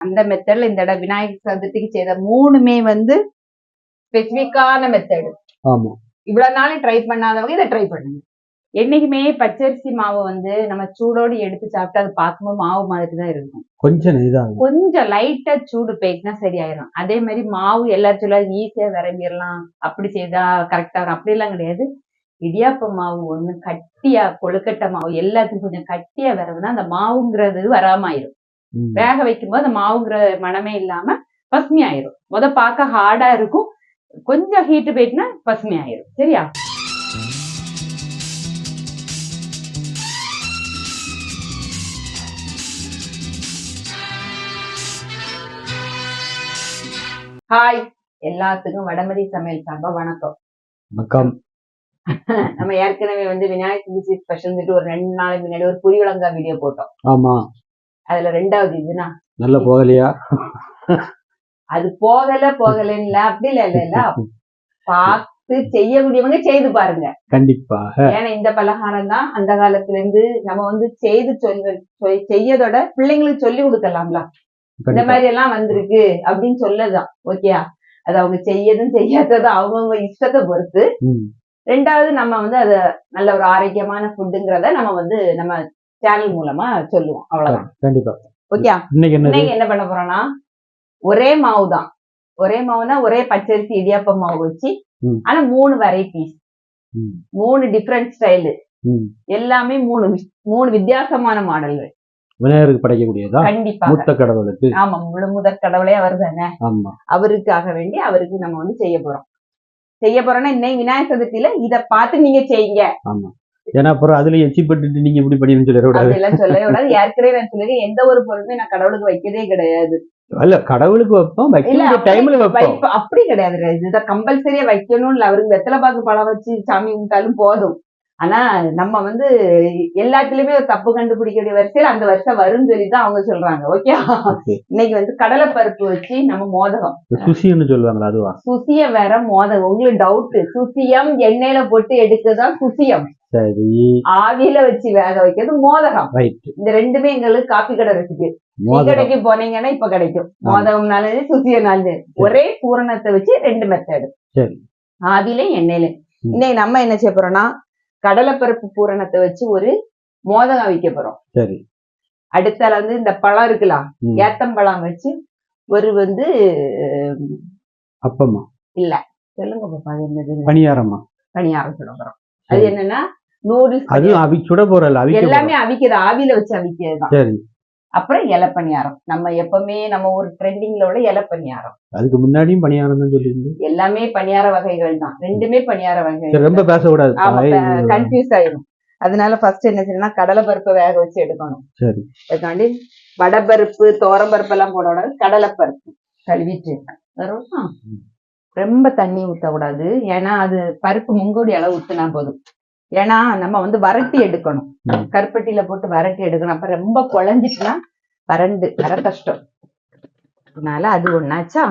அந்த மெத்தட்ல இந்த தடவை விநாயகர் சதுர்த்திக்கு செய்த மூணுமே வந்து ஸ்பெசிபிக்கான மெத்தடு ஆமா. இவ்வளவு நாளும் ட்ரை பண்ணாதவங்க இதை ட்ரை பண்ணுங்க. என்னைக்குமே பச்சரிசி மாவு வந்து நம்ம சூடோடு எடுத்து சாப்பிட்டு அது பார்க்கும்போது மாவு மாதிரி தான் இருக்கும். கொஞ்சம் கொஞ்சம் லைட்டா சூடு போயிட்டுனா சரியாயிரும். அதே மாதிரி மாவு எல்லாரும் சொல்ல ஈஸியா விரம்பிடலாம். அப்படி செய்தா கரெக்டா வரும் அப்படிலாம் கிடையாது. இடியாப்ப மாவு ஒண்ணு கட்டியா கொழுக்கட்டை மாவு எல்லாத்துக்கும் கொஞ்சம் கட்டியா விரவுனா அந்த மாவுங்கிறது வராம ஆயிரும். ம். வேக வைக்கும்போது அந்த மாவுங்கிற மனமே இல்லாம பசுமையாயிரும். முத பார்க்க ஹார்டா இருக்கும். கொஞ்சம் ஹீட் போயிட்டுனா பசுமையாயிரும். சரியா? ஹாய் எல்லாத்துக்கும் வடமதி சமையல் சார்பா வணக்கம். வணக்கம். நம்ம ஏற்கனவே வந்து விநாயகர் சதுர்த்தி ஸ்பெஷல் ஒரு ரெண்டு நாளைக்கு முன்னாடி ஒரு புரிவிளங்கா வீடியோ போட்டோம். ஆமா. அதுல ரெண்டாவது இதுனா நல்ல போகலையா? அது போகல போகலன்னு அப்படி இல்ல இல்ல பார்த்து செய்யக்கூடியவங்க செய்து பாருங்க. கண்டிப்பாக. ஏன்னா இந்த பலகாரம் தான் அந்த காலத்துல இருந்து நம்ம வந்து செய்து சொல்ல சொல்- செய்யதோட பிள்ளைங்களுக்கு சொல்லி கொடுக்கலாம்ல. இந்த. மாதிரி எல்லாம் வந்திருக்கு அப்படின்னு சொல்லதான். ஓகேயா? அது அவங்க செய்யதும் செய்யாததும் அவங்கவுங்க இஷ்டத்தை பொறுத்து. ரெண்டாவது நம்ம வந்து அது நல்ல ஒரு ஆரோக்கியமான ஃபுட்டுங்கிறத நம்ம வந்து நம்ம சேனல் மூலமா சொல்லுவோம். அவ்வளவுதான். கண்டிப்பா. ஓகே? இன்னைக்கு என்ன பண்ண போறோம்னா ஒரே மாவு தான் ஒரே மாவுனா ஒரே பச்சரிசி இடியாப்ப மாவு வச்சு. ஆனா மூணு வெரைட்டிஸ். மூணு டிஃப்ரெண்ட் ஸ்டைலு. எல்லாமே மூணு மூணு வித்தியாசமான மாடல்கள் விநாயகருக்கு படைக்கக்கூடியதா? கண்டிப்பா. மூத்த கடவுளுக்கு? ஆமா முழு முதற் கடவுளே அவர் தானே அவருக்காக வேண்டி அவருக்கு நம்ம வந்து செய்ய போறோம். செய்ய போறோம்னா இன்னைக்கு விநாயகர் சதுர்த்தியில இத பார்த்து நீங்க செய்யுங்க. ஆமா. ஏன்னா அப்புறம் அதுல எச்சிப்பட்டு நீங்க இப்படி சொல்லிடக்கூடாது அப்படியெல்லாம் சொல்லவே கூடாது. ஏற்கனவே நான் சொல்லிருக்கேன் எந்த ஒரு பொருளுமே நான் கடவுளுக்கு வைக்கதே கிடையாது. இல்ல கடவுளுக்கு வைப்போம் இல்ல வைக்க டைம்ல வைப்போம். வைப்ப- அப்படி கிடையாது இதுதான் கம்பல்சரியா வைக்கணும்னு இல்ல அவருக்கு வெத்தலை பாக்கு பழம் வச்சு சாமி கும்பிட்டாலும் போதும். ஆனா நம்ம வந்து எல்லாத்துலயுமே ஒரு தப்பு கண்டுபிடிக்கக்கூடிய வரிசையில அந்த வருஷம் வரும்னு சொல்லி தான் அவங்க சொல்றாங்க ஓகே. இன்னைக்கு வந்து கடலை பருப்பு வச்சு நம்ம மோதகம். சுசின்னு சொல்லுவாங்களா அதுவா? சுசிய வேற மோதகம். உங்களுக்கு டவுட் சுசியம் எண்ணெயில போட்டு எடுக்கதான் சுசியம். சரி. ஆவியில வச்சு வேக வைக்கிறது மோதகம். இந்த ரெண்டுமே எங்களுக்கு காப்பி கடை ரெசிபி கடைக்கு போனீங்கன்னா இப்ப கிடைக்கும். மோதகம்னாலே சுசியனாலே ஒரே பூரணத்தை வச்சு ரெண்டு மெத்தடு சரி. ஆவிலையும் எண்ணெயில ம். இன்னைக்கு நம்ம என்ன செய்ய போறோம்னா கடலைப்பருப்பு பூரணத்தை வச்சு ஒரு மோதகம் வைக்க போறோம். சரி. அடுத்தால வந்து இந்த பழம் இருக்கலாம். ஏத்தம்பழம் வச்சு ஒரு வந்து அப்பமா? சொல்லுங்க பாப்பா அது என்னது? பணியாரமா? பணியாரம் சுட போறோம். அது. என்னன்னா நூடுல்ஸ் அது அவி சுட போறல அவிக்க எல்லாமே அவிக்கிற ஆவியில வச்சு அவிக்கிறதுதான் சரி. அப்புறம் இலை பணியாரம் நம்ம எப்பவுமே நம்ம ஒரு ட்ரெண்டிங்ல உள்ள இலை பணியாரம் அதுக்கு முன்னாடியும் பணியாரம் தான் சொல்லியிருந்து எல்லாமே பணியார வகைகள் தான். ரெண்டுமே பணியார வகைகள் ரொம்ப பேசக்கூடாது. கன்ஃபியூஸ் ஆயிடும் அதனால ஃபர்ஸ்ட் என்ன செய்யணும்னா கடலை பருப்பை வேக வச்சு எடுக்கணும். சரி. அதுக்காண்டி வடபருப்பு தோரம்பருப்பு எல்லாம் போட கூடாது. கடலை பருப்பு கழுவிட்டு ரொம்ப தண்ணி ஊத்தக்கூடாது. ஏன்னா அது பருப்பு முங்கோடி அளவு ஊத்துனா போதும். ஏன்னா நம்ம வந்து வரட்டி எடுக்கணும். கருப்பட்டியில போட்டு வரட்டி எடுக்கணும் அப்ப ரொம்ப குழஞ்சிட்டுனா வறண்டு வர கஷ்டம் அதனால அது ஒண்ணாச்சா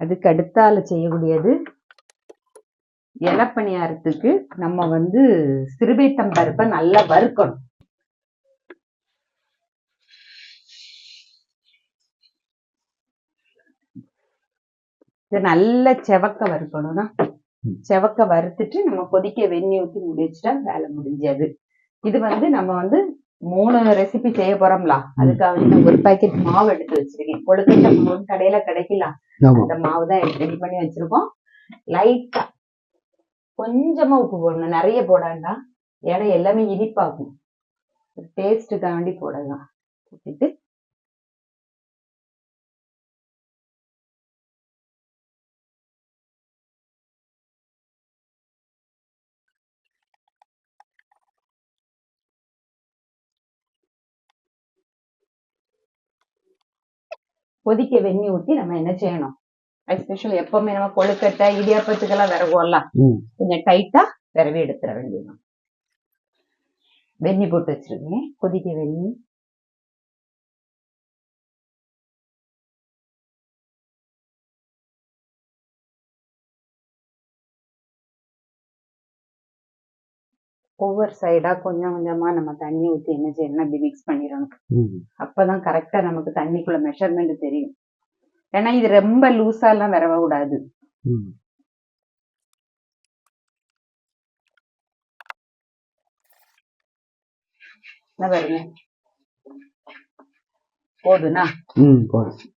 அதுக்கு அடுத்தால செய்யக்கூடியது இலப்பணியாரத்துக்கு நம்ம வந்து சிறுபைத்தம் பருப்பை நல்லா வறுக்கணும் இது நல்ல செவக்க வறுக்கணும்னா. செவக்க வறுத்துட்டு நம்ம கொதிக்க வெந்நி ஊற்றி முடிச்சுட்டா வேலை முடிஞ்சது. இது வந்து நம்ம வந்து மூணு ரெசிபி செய்ய போறோம்ல. அதுக்காக நான் ஒரு பாக்கெட் மாவு எடுத்து வச்சிருக்கேன். கொழுக்கட்டை மாவு கடையில கிடைக்கலாம் அந்த மாவு தான் ரெடி பண்ணி வச்சிருக்கோம். லைட்டா கொஞ்சமா உப்பு போடணும். நிறைய போடாண்டா ஏன்னா எல்லாமே இனிப்பாகும் டேஸ்ட்டுக்காக வேண்டி போடலாம். போட்டுட்டு கொதிக்க வெந்நி ஊத்தி நம்ம என்ன செய்யணும்? எஸ்பெஷல் எப்பவுமே நம்ம கொழுக்கட்டை இடியாப்பத்துக்கெல்லாம் விரவோம்ல ம். கொஞ்சம் டைட்டா விரவி எடுத்துட வேண்டியதுதான். வெந்நி போட்டு வச்சிருக்கேன். கொதிக்க வெந்நி ஒவ்வொரு சைடா கொஞ்சம் கொஞ்சமா நம்ம தண்ணி ஊத்தி என்ன செய்யணும் மிக்ஸ் பண்ணிடணும். அப்பதான் கரெக்டா நமக்கு தண்ணிக்குள்ள மெஷர்மெண்ட் தெரியும். ஏன்னா இது ரொம்ப லூஸா எல்லாம் வரவ கூடாது. பாருங்க? போதுனா போதும்.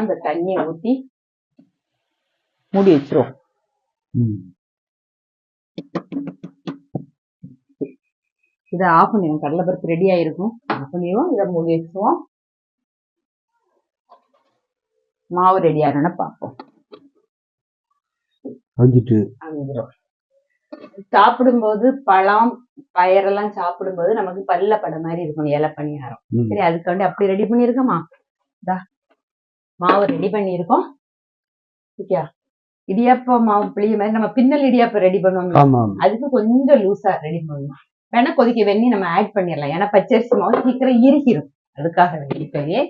அந்த தண்ணியை ஊத்தி மூடி வச்சிருவோம். ம் இதை ஆஃப் பண்ணிடுவோம் கடலைப்பருப்பு ரெடி ஆயிருக்கும். ஆஃப் பண்ணிடுவோம். இதை மூடி வச்சுருவோம் மாவு ரெடி ஆகணும்னா பார்ப்போம். சாப்பிடும்போது பழம் பயரெல்லாம் சாப்பிடும்போது நமக்கு பல்ல பட மாதிரி இருக்கணும் இலை பணியாரம். சரி அதுக்காண்டி அப்படி ரெடி பண்ணியிருக்கோமா? மாவு ரெடி பண்ணியிருக்கோம். ஓகே இடியாப்ப மாவு புளிய மாதிரி நம்ம பின்னல் இடியாப்பம் ரெடி பண்ணுவோம் அதுக்கு கொஞ்சம் லூஸா ரெடி பண்ணணும். வேணா கொதிக்க வெண்ணி நம்ம ஆட் பண்ணிடலாம். ஏன்னா பச்சரிசி மாவு சீக்கிரம் இறுக்கிடும் அதுக்காக இப்பவே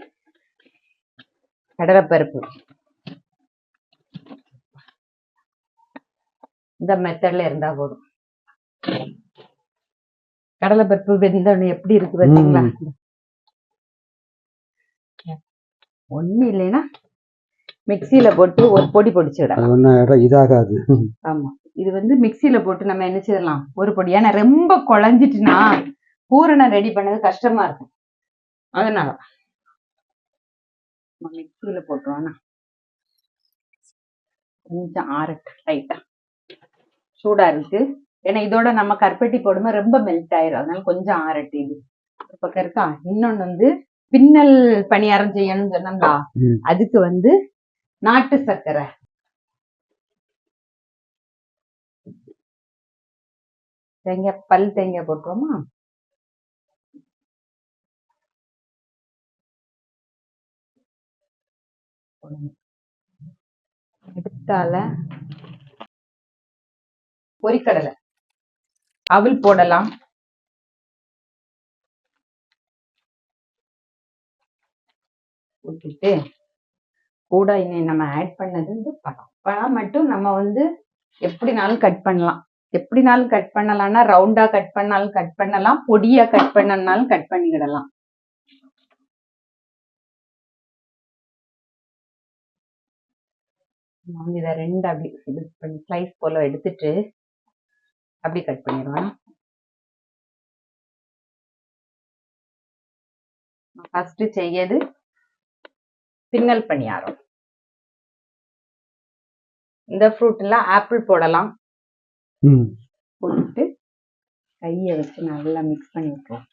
கடலைப்பருப்பு. இந்த மெத்தட்ல இருந்தா போதும். கடலைப்பருப்பு வெந்தோடனே எப்படி இருக்கு பார்த்தீங்களா ஒண்ணு இல்லைன்னா மிக்சியில போட்டு ஒரு பொடி பொடிச்சிடலாம் இதாகாது. ஆமா. இது வந்து மிக்சியில போட்டு நம்ம என்ன செய்யலாம்? ஒரு பொடி. ஏன்னா ரொம்ப குழஞ்சிட்டுனா பூரணம் ரெடி பண்ணது கஷ்டமா இருக்கும். அதனால. மிக்சியில போட்டுருவோம்னா கொஞ்சம் ஆறட்டு லைட்டா. சூடா இருக்கு. ஏன்னா இதோட நம்ம கருப்பட்டி போடும்போது ரொம்ப மெல்ட் ஆயிரும். அதனால கொஞ்சம் ஆறட்டு இது. பக்கம் இருக்கா? இன்னொன்னு வந்து பின்னல் பணியாரம் செய்யணும்னு சொன்னோம்லா ம். அதுக்கு வந்து நாட்டு சர்க்கரை. தேங்காய் பல் தேங்காய் போட்டுருவோமா? எடுத்தால பொரிக்கடலை. அவல் போடலாம். விட்டுட்டு கூட இன்னை நம்ம ஆட் பண்ணது வந்து பழம். பழம் மட்டும் நம்ம வந்து எப்படினாலும் கட் பண்ணலாம். எப்படினாலும் கட் பண்ணலாம்னா ரவுண்டா கட் பண்ணாலும் கட் பண்ணலாம். பொடியா கட் பண்ணனாலும் கட் பண்ணிக்கிடலாம். இதை ரெண்டு அப்படி இது பண்ணி ஸ்லைஸ் போல எடுத்துட்டு அப்படி கட் பண்ணிடுவேன். ஃபர்ஸ்ட் செய்யது பின்னல் பணியாரம். இந்த ஃப்ரூட் எல்லாம் ஆப்பிள் போடலாம். போட்டுட்டு கையை வச்சு நல்லா மிக்ஸ் பண்ணி விட்டுருவோம்.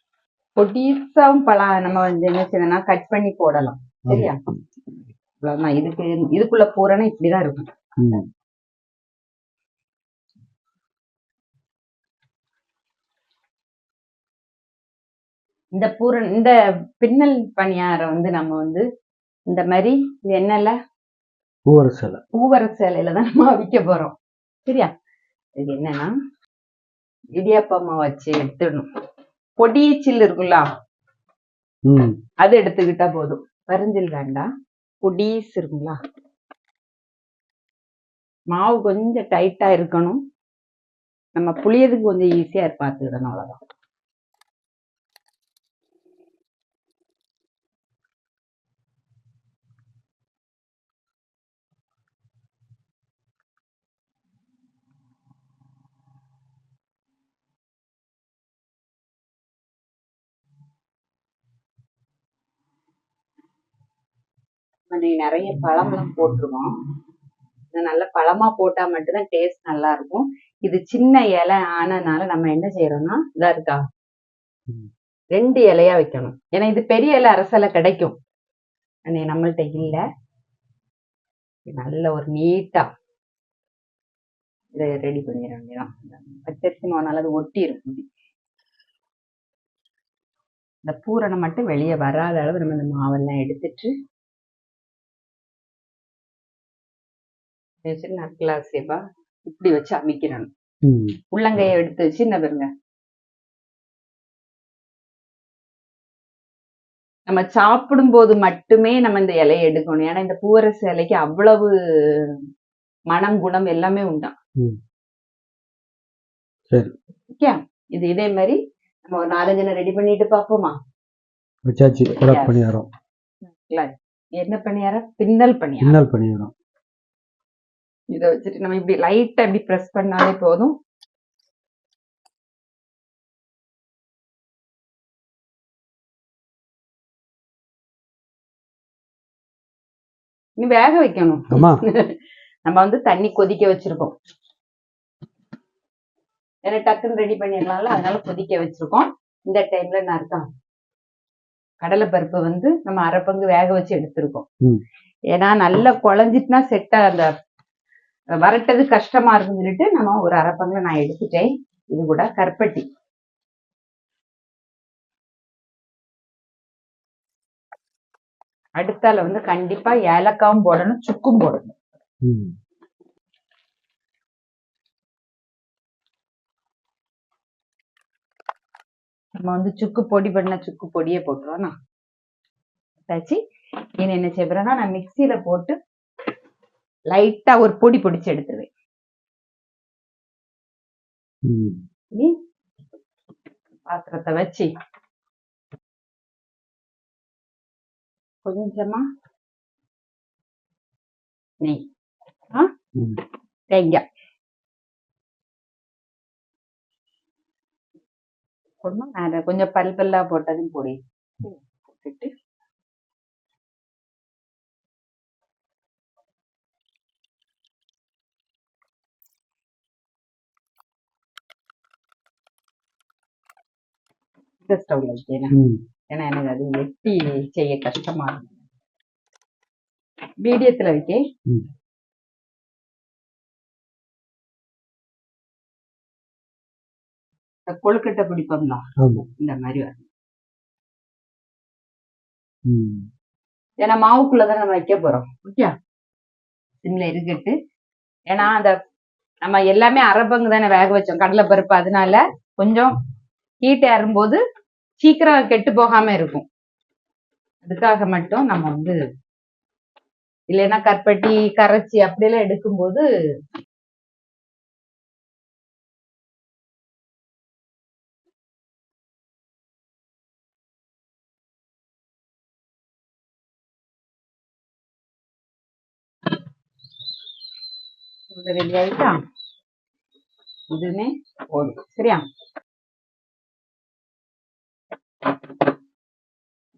பொடிசாவும் பழம் நம்ம வந்து என்ன செய்யணும்னா கட் பண்ணி போடலாம். சரியா? அவ்வளவுதான். இதுக்கு இதுக்குள்ள பூரணம் இப்படிதான் இருக்கும். இந்த பூரண இந்த பின்னல் பணியாரம் வந்து நம்ம வந்து இந்த மாதிரி என்னல பூவர சிலை பூவர சேலையில தான் நம்ம அவிக்க போறோம். சரியா? இது என்னன்னா இடியாப்பமா வச்சு எடுத்துடணும். பொடிச்சில் இருக்குல்ல? அது எடுத்துக்கிட்டா போதும். பரிஞ்சில் வேண்டாம் பொடிஸ் இருக்குங்களா? மாவு கொஞ்சம் டைட்டா இருக்கணும். நம்ம புளியதுக்கு கொஞ்சம் ஈஸியா பார்த்துக்கிடணும் அவ்வளவுதான். இன்னைக்கு நிறைய பழம்லாம் போட்டிருக்கோம் இது நல்ல பழமா போட்டா மட்டும்தான் டேஸ்ட் நல்லா இருக்கும் இது சின்ன இலை ஆனதுனால நம்ம என்ன செய்யறோம்னா இதா இருக்கா. ரெண்டு இலையா வைக்கணும். ஏன்னா இது பெரிய இலை அரசலை கிடைக்கும். அன்னைக்கு நம்மள்ட்ட இல்ல. நல்ல ஒரு நீட்டா இதை ரெடி பண்ணிட வேண்டியதான் பச்சரிசி மாவுனால அது ஒட்டி இருக்கும் இந்த பூரணம் மட்டும் வெளியே வராத அளவு நம்ம இந்த மாவெல்லாம் எடுத்துட்டு வச்சு நக்கலா சேப்பா இப்படி வச்சு அமைக்கிறணும். ம். உள்ளங்கையை எடுத்து வச்சு என்ன பாருங்க. நம்ம சாப்பிடும் போது மட்டுமே நம்ம இந்த இலையை எடுக்கணும். ஏன்னா இந்த பூவரசு இலைக்கு அவ்வளவு மனம் குணம் எல்லாமே உண்டாம். ஓகே? இது இதே மாதிரி நம்ம ஒரு நாலஞ்சு ரெடி பண்ணிட்டு பார்ப்போமா? இல்ல, என்ன பணியாரம்? பின்னல் பணியாரம். பின்னல் பணியாரம். இதை வச்சுட்டு நம்ம இப்படி லைட்டா இப்படி பிரஸ் பண்ணாலே போதும். இன்னும் வேக வைக்கணும். நம்ம வந்து தண்ணி கொதிக்க வச்சிருக்கோம். ஏன்னா டக்குன்னு ரெடி பண்ணிடலாம்ல அதனால கொதிக்க வச்சிருக்கோம். இந்த டைம்ல நான் இருக்கேன் கடலை பருப்பு வந்து நம்ம அரை பங்கு வேக வச்சு எடுத்திருக்கோம். ஏன்னா நல்லா குழஞ்சிட்டுனா செட்டா அந்த வரட்டது கஷ்டமா இருக்குன்னு சொல்லிட்டு நம்ம ஒரு அரை பங்குல நான் எடுத்துட்டேன். இது கூட கருப்பட்டி. அடுத்தால வந்து கண்டிப்பா ஏலக்காவும் போடணும் சுக்கும் போடணும். நம்ம வந்து சுக்கு பொடி பண்ண சுக்கு பொடியே போட்டுருவோம்னா ஆச்சு இனி என்ன செய்யறேன்னா நான் மிக்சியில போட்டு லைட்டா ஒரு பொடி பொடிச்சு எடுத்துருவேன். பாத்திரத்தை வச்சு கொஞ்சமா நெய். தேங்காய். போடணும். அதை கொஞ்சம் பல் பல்லா போட்டதும் பொடி. போட்டுட்டு இந்த ஸ்டவ்ல வைக்கிறேன். ஏன்னா எனக்கு அது வெட்டி செய்ய கஷ்டமா இருக்கும் மீடியத்துல வைக்க? கொழுக்கட்டை பிடிப்போம்ல? இந்த மாதிரி வரும். ஏன்னா மாவுக்குள்ளதான் நம்ம வைக்க போறோம். ஓகே? சிம்ல இருக்கட்டு ஏன்னா அந்த நம்ம எல்லாமே அரை பங்கு தானே வேக வச்சோம். கடலை பருப்பு அதனால கொஞ்சம் ஹீட் ஏறும்போது சீக்கிரம் கெட்டு போகாம இருக்கும். அதுக்காக மட்டும் நம்ம வந்து இல்லைன்னா கற்பட்டி கரைச்சி அப்படியெல்லாம் எடுக்கும்போது இது ரெடி ஆயிட்டா இதுவுமே போதும். சரியா?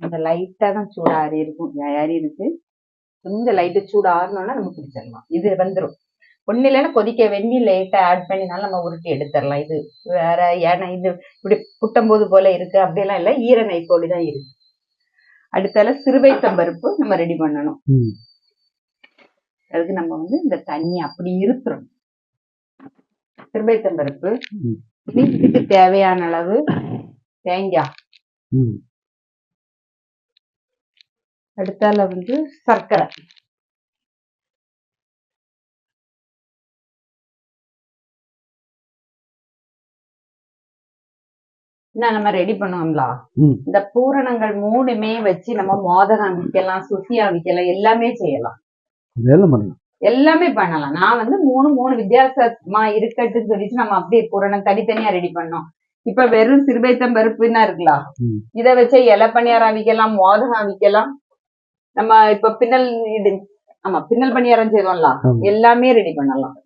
இந்த லைட்டா தான் சூடு ஆறி இருக்கும். ஆறி இருக்கு? கொஞ்சம் லைட்டு சூடு ஆறணும்னா நம்ம குடிச்சிடலாம். இது வந்துடும் ஒண்ணு இல்லைன்னா கொதிக்க வெந்நி லைட்டா ஆட் பண்ணினாலும் நம்ம உருட்டி எடுத்துடலாம். இது வேற ஏன்னா இது இப்படி புட்டும் போது போல இருக்கு. அப்படியெல்லாம் இல்லை. ஈர நெய்க்கோழி தான் இருக்கு. அடுத்தால சிறுவைத்தம் பருப்பு நம்ம ரெடி பண்ணணும். அதுக்கு நம்ம வந்து இந்த தண்ணி அப்படி இருத்துறோம் சிறுவைத்தம் பருப்பு இதுக்கு தேவையான அளவு தேங்காய். அடுத்தால வந்து சர்க்கரை. என்ன நம்ம ரெடி பண்ணுவோம்ல. இந்த பூரணங்கள் மூணுமே வச்சு நம்ம மோதகம் விற்கலாம் சுசியா விற்கலாம் எல்லாமே செய்யலாம் எல்லாமே பண்ணலாம். நான் வந்து மூணு மூணு வித்தியாசமா இருக்கட்டுன்னு சொல்லிட்டு நம்ம அப்படியே பூரணம் தனித்தனியா ரெடி பண்ணோம். இப்ப வெறும் சிறுபைத்தம் பருப்புன்னா இருக்கலாம். இத வச்சு இலை பணியாரம் விற்கலாம் மோதகம் விற்கலாம் நம்ம இப்ப பின்னல் இது ஆமா பின்னல் பணியாரம் செய்வோம்ல. எல்லாமே ரெடி பண்ணலாம்.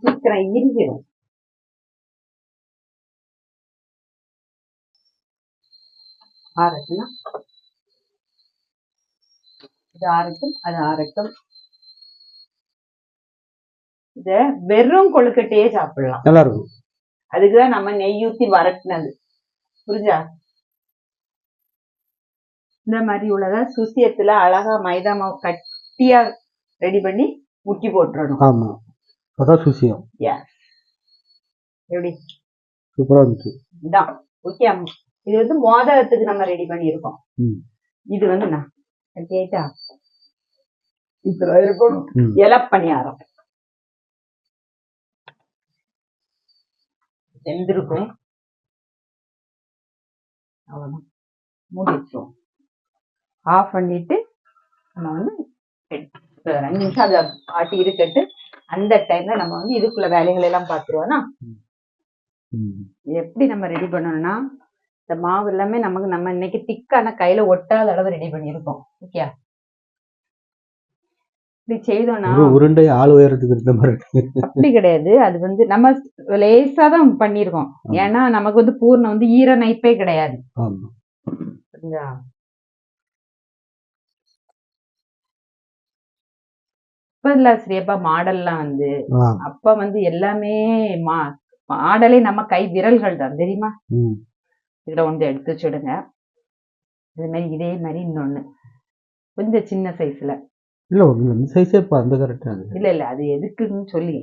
சீக்கிரம் இறுகிடும். ஆறட்டும்னா இது ஆறட்டும் அது ஆறட்டும் இத வெறும் கொழுக்கட்டையே சாப்பிடலாம். நல்லா இருக்கும் அதுக்குதான் நம்ம நெய் ஊத்தி வரட்டினது புரிஞ்சா? இந்த மாதிரி உள்ளத சுசியத்துல அழகா மைதா மாவு கட்டியா ரெடி பண்ணி முக்கி போட்டுறணும். ஆமா. அதான் சுசியம். எப்படி? சூப்பரா இருந்துச்சு. இதான். ஓகே இது வந்து மோதகத்துக்கு நம்ம ரெடி பண்ணியிருக்கோம். இது வந்து நான் கேட்டா? இப்ப இருக்கணும் ம். இலை பணியாரம். வெந்திருக்கும் அவ்வளோதான் ஆஃப் பண்ணிட்டு நம்ம வந்து ரெண்டு நிமிஷம் அதை ஆட்டி இருக்கட்டு அந்த டைம்ல நம்ம வந்து இதுக்குள்ள வேலைகள் எல்லாம் பார்த்துருவோம்னா. இது எப்படி நம்ம ரெடி பண்ணணும்னா இந்த மாவு எல்லாமே நமக்கு நம்ம இன்னைக்கு திக்கான கையில ஒட்டாத அளவு ரெடி பண்ணியிருக்கோம். ஓகே இப்படி செய்தோம்னா உருண்டை ஆள் உயரத்துக்கு இருந்த மாதிரி. அப்படி கிடையாது. அது வந்து நம்ம லேசா தான் பண்ணியிருக்கோம் ஏன்னா நமக்கு வந்து பூர்ணம் வந்து ஈர நைப்பே கிடையாது. இப்ப இல்ல ஸ்ரீயப்பா மாடல்லாம் வந்து. அப்ப வந்து எல்லாமே மாடலே நம்ம கை விரல்கள் தான் தெரியுமா. இதுல ஒன்று எடுத்து வச்சுடுங்க. இது மாதிரி இதே மாதிரி இன்னொன்னு. கொஞ்சம் சின்ன சைஸ்ல இல்ல இந்த சைஸே இப்ப அந்த கரெக்டா இருக்கு. இல்ல இல்ல அது எதுக்குன்னு சொல்லி.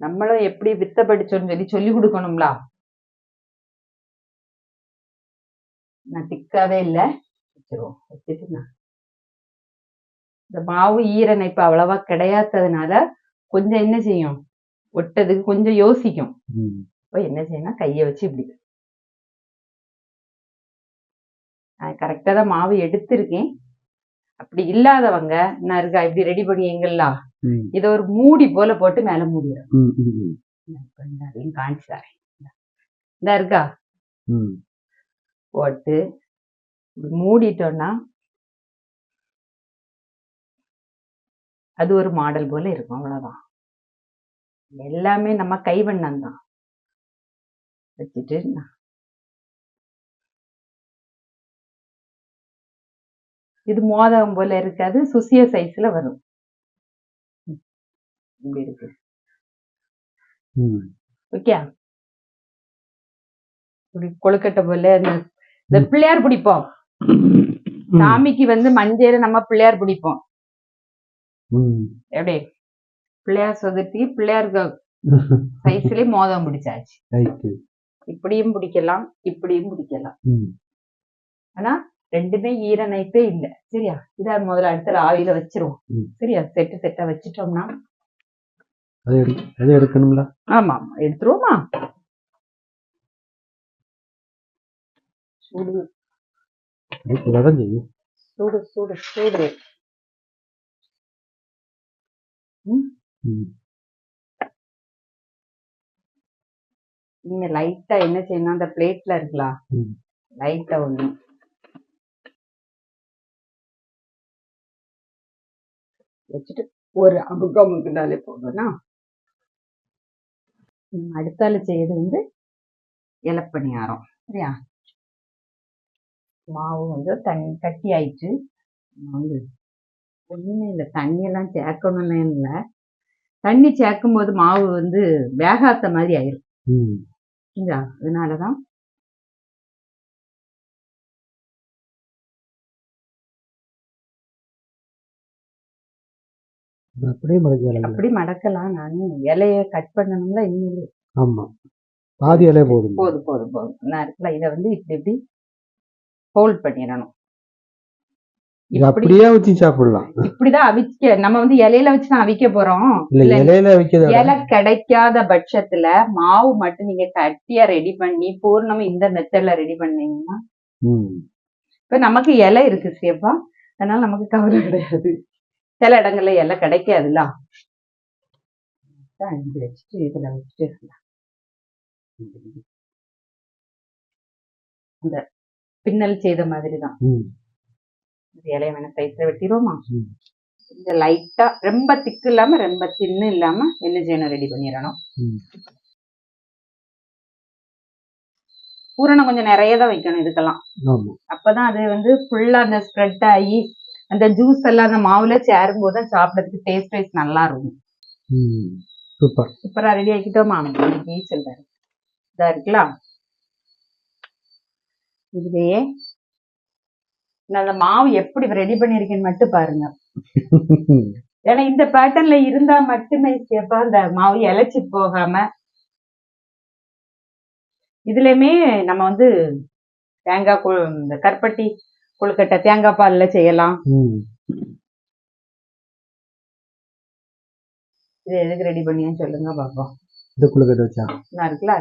நம்மளும் எப்படி வித்த படிச்சோம்னு சொல்லி சொல்லி கொடுக்கணும்ல? நான் திக்காவே இல்ல. வச்சிருவோம். வச்சுட்டு நான். இந்த மாவு ஈரணைப்பு அவ்வளவா கிடையாததுனால கொஞ்சம் என்ன செய்யும்? ஒட்டதுக்கு கொஞ்சம் யோசிக்கும். ம். அப்ப என்ன செய்யணும் கையை வச்சு இப்படி நான் கரெக்டா தான் மாவு எடுத்திருக்கேன். அப்படி இல்லாதவங்க நான் இருக்கா இப்படி ரெடி பண்ணி எங்கெல்லாம். இதை ஒரு மூடி போல போட்டு மேல மூடிடும். அதையும் காமிச்சு தரேன் இந்த இருக்கா. போட்டு மூடிட்டோம்னா அது ஒரு மாடல் போல இருக்கும். அவ்வளவுதான். எல்லாமே நம்ம கைவண்ணம் தான் வச்சுட்டு இது மோதகம் போல இருக்காது சுசிய சைஸ்ல வரும். இப்படி இருக்கு. ஓகே? இப்படி கொழுக்கட்டை போல இந்த பிள்ளையார் பிடிப்போம். சாமிக்கு வந்து மஞ்சள் நம்ம பிள்ளையார் பிடிப்போம். எப்படி? பிள்ளையார் சொதட்டி பிள்ளையார் சைஸ்லயே மோதம் பிடிச்சாச்சு. இப்படியும் பிடிக்கலாம் இப்படியும் பிடிக்கலாம். ஆனா ரெண்டுமே ஈர நைப்பே இல்ல. சரியா? இதை முதல்ல அடுத்த ஆவியில வச்சிருவோம். சரியா? செட்டு செட்டா வச்சிட்டோம்னா. அது எடு அது எடுக்கணும்ல? ஆமா எடுத்துருவோமா? சூடு. சூடு சூடு சூடு. நீங்க லைட்டா என்ன செய்யணும்? அந்த பிளேட்ல இருக்கலாம். லைட்டா ஒண்ணு. வச்சுட்டு ஒரு அமுக்கு அமுக்குனாலே போதும்னா ம், அடுத்தால செய்யறது வந்து இலப்பணியாரம் சரியா? மாவு வந்து தண்ணி கட்டி ஆயிடுச்சு நம்ம வந்து ஒண்ணுமே இல்லை தண்ணியெல்லாம் சேர்க்கணும்னு இல்லை. தண்ணி சேர்க்கும் போது மாவு வந்து வேகாத்த மாதிரி ஆயிரும். ம். புரியுதா அதனாலதான் அப்படியே மறைக்கலாம் அப்படி மடக்கலாம். நானு இலைய கட் பண்ணணும்ல இன்னும் ஆமா. பாதி இலையே போதும். போதும் போதும் போதும் நான் இருக்குல்ல? இதை வந்து இப்படி இப்படி ஹோல்ட் பண்ணிடணும். இது அப்படியே வச்சு சாப்பிடலாம். இப்படிதான் அவிக்க நம்ம வந்து இலையில வச்சு தான் அவிக்க போறோம். இல்ல இலையில வைக்கிறது இலை கிடைக்காத பட்சத்துல மாவு மட்டும் நீங்க கட்டியா ரெடி பண்ணி பூர்ணமா இந்த மெத்தட்ல ரெடி பண்ணீங்கன்னா. இப்ப நமக்கு இலை இருக்கு சேப்பா அதனால நமக்கு கவலை கிடையாது. சில இடங்கள்ல இலை கிடைக்காதுல்ல வச்சுட்டு இதுல வச்சுட்டு. இந்த பின்னல் செய்த மாதிரி தான். இந்த இலைய வேணா சைஸ்ல வெட்டிடுவோமா. இந்த லைட்டா ரொம்ப திக்கு இல்லாம ரொம்ப தின்னு இல்லாம என்ன செய்யணும் ரெடி பண்ணிடணும். பூரணம் கொஞ்சம் நிறைய தான் வைக்கணும் இதுக்கெல்லாம் அப்பதான் அது வந்து ஃபுல்லா அந்த ஸ்ப்ரெட் ஆகி அந்த ஜூஸ் எல்லாம் அந்த மாவுல சேரும் போது தான் சாப்பிடறதுக்கு டேஸ்ட் வைஸ் நல்லா இருக்கும். சூப்பர் சூப்பரா ரெடி ஆக்கிட்டோமா? சொல்றாரு. இதா இருக்கலாம் இதுலயே நான் அந்த மாவு எப்படி ரெடி பண்ணிருக்கேன்னு மட்டும் பாருங்க. ஏன்னா இந்த பேட்டர்ன்ல இருந்தா மட்டுமே சேப்பா இந்த மாவு இழைச்சி போகாம இதுலயுமே நம்ம வந்து தேங்காய் இந்த கருப்பட்டி கொழுக்கட்டை தேங்காய் பால்ல செய்யலாம். இது எதுக்கு ரெடி பண்ணியன்னு சொல்லுங்க பாப்போம். இந்த குழுக்கட்டை வச்சா. நல்லா இருக்குல்ல?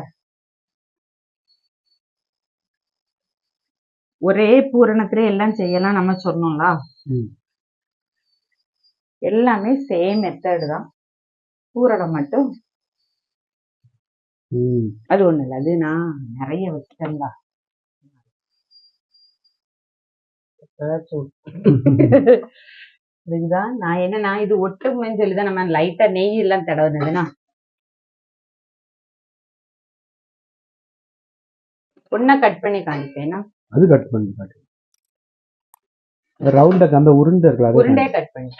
ஒரே பூரணத்திலே எல்லாம் செய்யலாம் நம்ம சொன்னோம்ல. எல்லாமே சேம் மெத்தடு தான். பூரணம் மட்டும். அது ஒண்ணு இல்ல அது நான் நிறைய வச்சுட்டேன்டா இதுதான் நான் என்னன்னா இது ஒட்டுமைன்னு சொல்லி தான் நம்ம லைட்டா நெய் எல்லாம் தடவுனதுன்னா ஒன்னா கட் பண்ணி காமிப்பேன்னா அது கட் பண்ணி காட்டு. ரவுண்டக்கு அந்த உருண்டை இருக்குல்ல அது உருண்டையா கட் பண்ணி.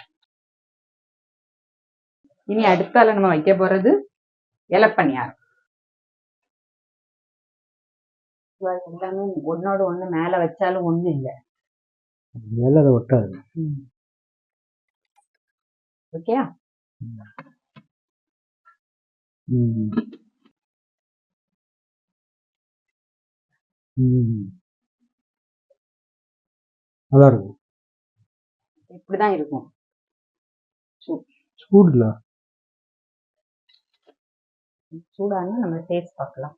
இனி அடுத்தால நம்ம வைக்க போறது இலப்பணியாரம் எல்லாமே ஒன்னோட ஒண்ணு மேல வச்சாலும் ஒண்ணு இல்ல. மேல அதை ஒட்டாது ஓகே? ம். ம். நல்லா இருக்கும். இப்படிதான் இருக்கும். சூடுல? சூடானா நம்ம டேஸ்ட் பார்க்கலாம்.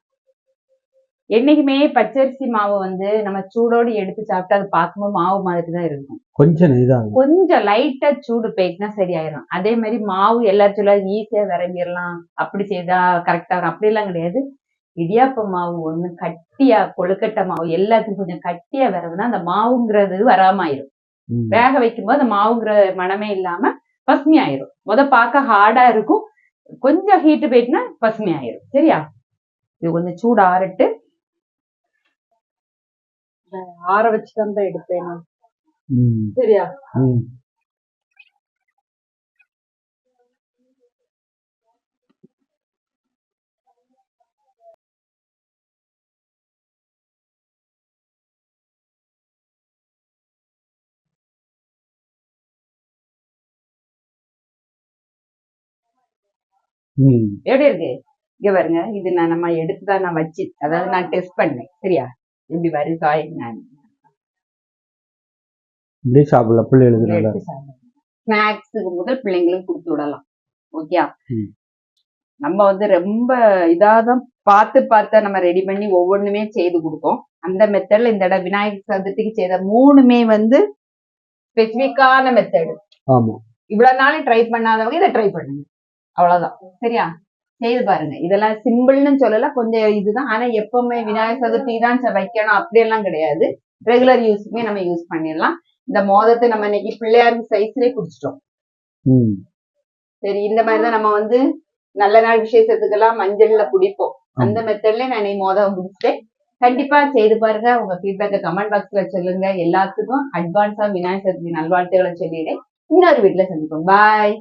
என்னைக்குமே பச்சரிசி மாவு வந்து நம்ம சூடோடு எடுத்து சாப்பிட்டு அது பார்க்கும்போது மாவு மாதிரி தான் இருக்கும். கொஞ்சம் கொஞ்சம் லைட்டா சூடு போயிட்டுனா சரியாயிரும். அதே மாதிரி மாவு எல்லாரும் சொல்ல ஈஸியா விரம்பிடலாம் அப்படி செய்தா கரெக்டா வரும். அப்படிலாம் கிடையாது. இடியாப்ப மாவு ஒண்ணு கட்டியா கொழுக்கட்டை மாவு எல்லாத்துக்கும் கொஞ்சம் கட்டியா வரவுனா அந்த மாவுங்கிறது வராம ஆயிரும் ம். வேக வைக்கும்போது அந்த மாவுங்கிற மனமே இல்லாம பசுமையாயிரும். முத பார்க்க ஹார்டா இருக்கும். கொஞ்சம் ஹீட் போயிட்டுனா பசுமையாயிரும். சரியா? இது கொஞ்சம் சூடு ஆறட்டு ஆற வச்சு தான் எடுப்பேன் நான். சரியா? எப்படி இருக்கு? இங்க பாருங்க இது நான் நம்ம எடுத்துதான் நான் வச்சு அதாவது நான் டெஸ்ட் பண்ணேன். சரியா? இப்படி வருகாய் நான். இப்படியே சாப்பிடலாம் பிள்ளை ஸ்நாக்ஸுக்கு முதல் பிள்ளைங்களுக்கு கொடுத்து விடலாம். ஓகே. நம்ம வந்து ரொம்ப இதாதான் பார்த்து பார்த்து நம்ம ரெடி பண்ணி ஒவ்வொன்றுமே செய்து கொடுப்போம். அந்த மெத்தட்ல இந்த இடம் விநாயகர் சதுர்த்திக்கு செய்த மூணுமே வந்து ஸ்பெசிபிக்கான மெத்தடு ஆமா. இவ்வளவு நாளும் ட்ரை பண்ணாதவங்க இதை ட்ரை பண்ணுங்க. அவ்வளவுதான். சரியா? செய்து பாருங்க. இதெல்லாம் சிம்பிள்னு சொல்லல கொஞ்சம் இதுதான். ஆனா எப்பவுமே விநாயகர் சதுர்த்தி தான் வைக்கணும். அப்படியெல்லாம் கிடையாது. ரெகுலர் யூஸ்க்குமே நம்ம யூஸ் பண்ணிடலாம். இந்த மோதத்தை நம்ம இன்னைக்கு பிள்ளையாருக்கு சைஸ்லயே குடிச்சிட்டோம். சரி இந்த மாதிரி தான் நம்ம வந்து நல்ல நாள் விசேஷத்துக்கெல்லாம் மஞ்சள்ல குடிப்போம். அந்த மெத்தட்ல நான் மோதம் முடிச்சிட்டேன். கண்டிப்பா செய்து பாருங்க. உங்க ஃபீட்பேக்கை கமெண்ட் பாக்ஸ்ல சொல்லுங்க. எல்லாத்துக்கும் அட்வான்ஸா விநாயகர் சதுர்த்தி நல்வாழ்த்துக்களை சொல்லிடுறேன். இன்னொரு வீட்டுல சந்திப்போம். பாய்